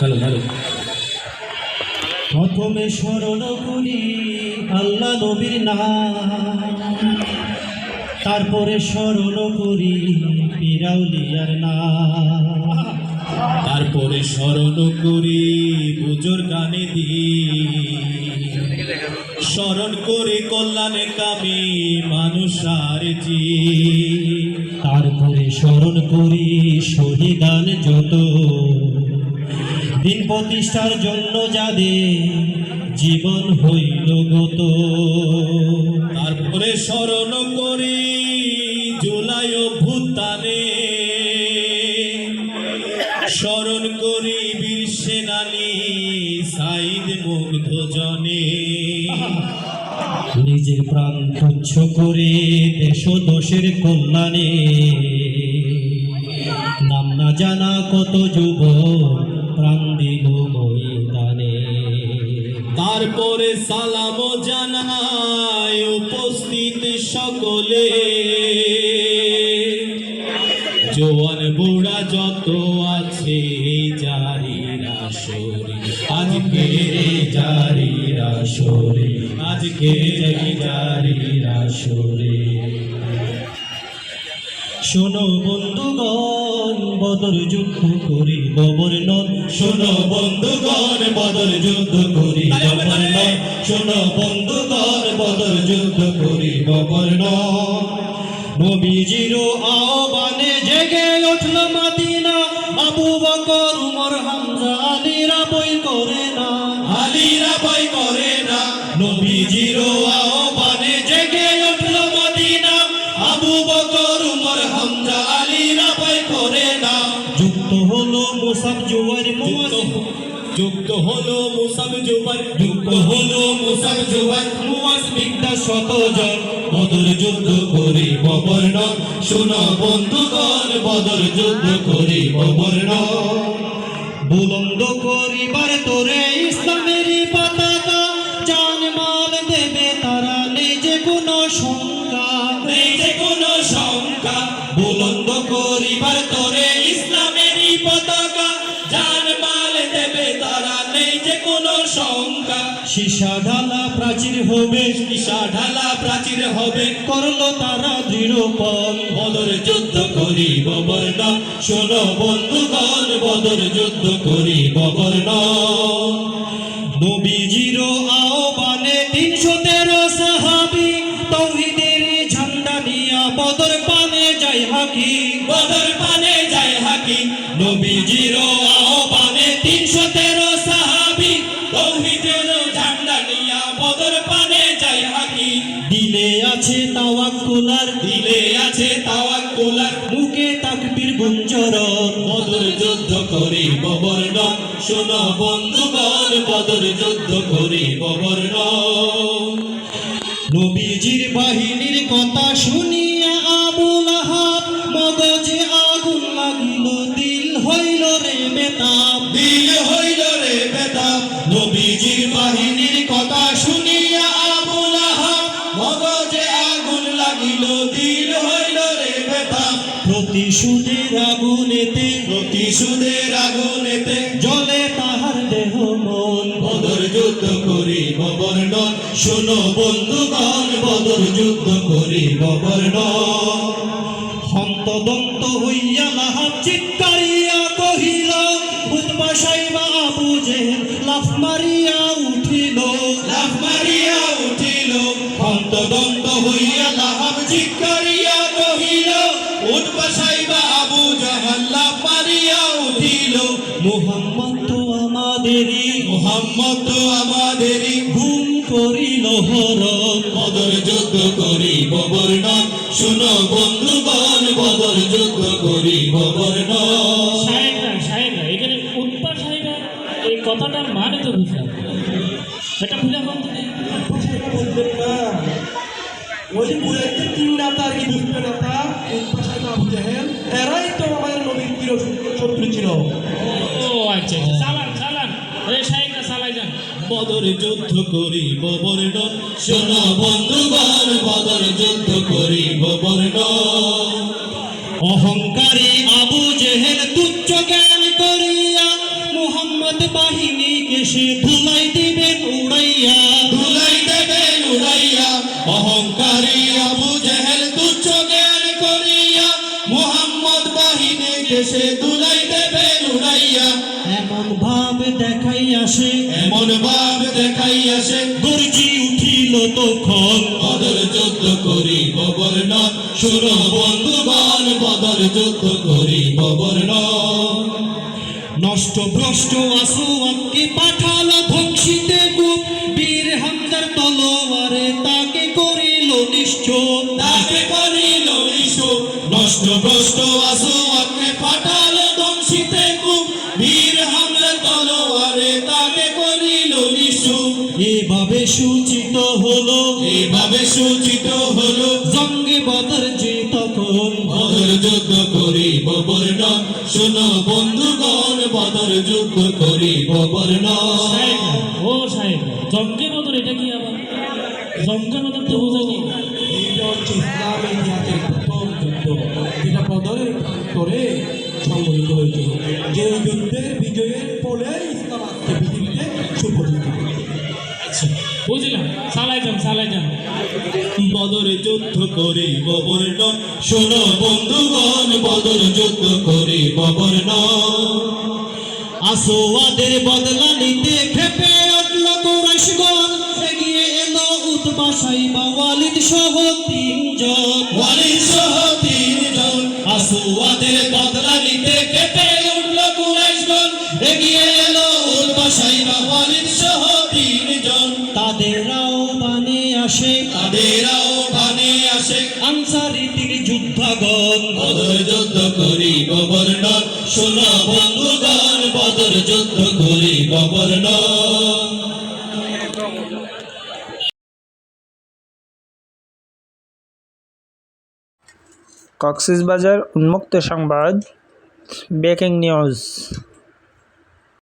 ভালো ভালো প্রথমে স্মরণ করি আল্লাহ নবীর নাম। তারপরে স্মরণ করি পিরাউলিয়ার নাম। তারপরে স্মরণ করি বুজোর গানে দি স্মরণ করে কল্যাণে কামে মানুষ আর জি তারপরে স্মরণ করি শহীদান যত। দিন প্রতিষ্ঠার জন্য যাদের জীবন হইল গত। তারপরে স্মরণ করি জুলাই অভ্যুত্থানে। স্মরণ করি তুচ্ছ করে দেশ দোষের কল্যাণে। নাম না জানা কত যুব প্রাণ দিল ময়দানে। তারপরে সালাম জানায় উপস্থিত সকলে। জোয়ান বুড়া যত আছে জারি আজকে জারি আজকে জারি রাসরে শোনো বন্ধুগণ বদর যুদ্ধ করি ববর নন শোনো বন্ধুগণ বদর যুদ্ধ করি ববর নন শোনো বন্ধুগণ বদর যুদ্ধ করি ববর নন নবীজির আলীরা ভয় করে না। নবীজির আহ্বানে জেগে উঠল মাদিনা। আবু বকর উমর হামজা আলীরা বই করে না। যুক্ত হলো মুসাব জুয়ার যুক্ত হলো মুসাব জুবার যুক্ত হলো মুসাব জুয়ার মুয়াজ বিদ্যা শতজন। বদর যুদ্ধ করি ববর্ণ শোনো বন্ধুগণ বদর যুদ্ধ করি ববর্ণ বুলন্দ করিবার তোরে ইসলামের পতাকা। সীসা ঢালা প্রাচীর হবে সীসা ঢালা প্রাচীর হবে। করল তারা দৃঢ়পণ বদর যুদ্ধ করি ববর্ণ শোনো বন্ধুগণ, বদর যুদ্ধ করি ববর্ণ নবীজির আহ্বানে তিনশো তেরো সাহাবি তৌহিদের ঝান্ডা নিয়া বদর পানে যাই হাকি বদর মুখে তাকবীর গুঞ্জরণ বদর যুদ্ধ করি ববর্ণ শোনো বন্ধুগণ বদর যুদ্ধ করি ববর্ণ নবীজির বাহিনীর কথা শুনিয়া আবুল আহাব মগজে আগুন লাগিল দিল হইল রে বেতাব। দিল হইল রে বেতাব। নবীজির বাহিনীর কথা শুনিয়া আবুল আহাব মগজে আগুন লাগিল দিল প্রতিশোধের আগুনেতে প্রতিশোধের আগুনেতে জলে তাহার দেহ মন। বদর যুদ্ধ করি ববর্ণ শোনো বন্ধুগণ বদর যুদ্ধ করি ববর্ণ হন্তদন্ত হইয়া লাহাব চিৎকারিয়া হরণ বদর যুদ্ধ করি ববর্ণ শুনো বন্ধুগণ বদর যুদ্ধ করি ববর্ণ সাহেবরা সাহেবরা এখানে উৎপা সাহেবরা এই কথাটার মানে তো বুঝলাম এটা বুঝা বলবেন না অলিপুর একটা তিন নেতা আর কি দুষ্ট নেতা উৎপাশায় আবু জাহেল এরাই তো আমাদের নবীর শত্রু ছিল। ও আচ্ছা আচ্ছা বদর যুদ্ধ করি বর্ণ শোনো বন্ধুগণ, বদর যুদ্ধ করি বর্ণ অহংকারী আবু জেহেল তুচ্ছ জ্ঞান করিয়া, মোহাম্মদ বাহিনী সে ধুলাই দেবেন, উড়াইয়া। ধুলাই দেবেন, উড়াইয়া। অহংকারী আবু জেহেল তুচ্ছ জ্ঞান করিয়া, মোহাম্মদ বাহিনী সে ধুলাই দেবেন, উড়াইয়া। এমন ভাব দেখাই আসে এমন ভাব দেখাই আসে গর্জি উঠিল তখন। বদর যুদ্ধ করি ববর নয় শুনো বন্ধুগণ বদর যুদ্ধ করি ববর নয় নষ্ট ভ্রষ্ট আসোয়ানকে পাঠালো ধ্বংসিতে গুপ। বীর হামদার তলোয়ারে তাকে করিল নিশ্চুপ। তাকে করিল ইসু নষ্ট ভ্রষ্ট আসুয়াকে পাঠালো যে তখন বদর যুদ্ধ করি ববর শোনো বন্ধুগণ বদর যুদ্ধ করি ববর ও সাহেব জঙ্গে বদর এটা কি আবার? জঙ্গে বদর তো বোঝা এইটা হচ্ছে ইসলামের ইতিহাসের প্রথম যুদ্ধ। যেটা বদরের প্রান্তরে সংঘটিত হয়েছে যে যুদ্ধের বদর যুদ্ধ করি ববর নয় শোনো বন্ধুগণ, বদর যুদ্ধ করি ববর নয় আসোয়াদের বদলা নিতে খেপে উঠল কুরাইশগণ এগিয়ে এলো উতবা সাইবা ওয়ালিদ সহ তিনজন। ওয়ালিদ সহ তিনজন। আসুয়াদের বদলা নিতে কেঁপে উঠল কুরাইশগণ এগিয়ে এলো উলবা সাইবা ওয়ালিদ সহ তিনজন। তাদেরও বানে আসে কক্সবাজার উন্মুক্ত সংবাদ ব্রেকিং নিউজ।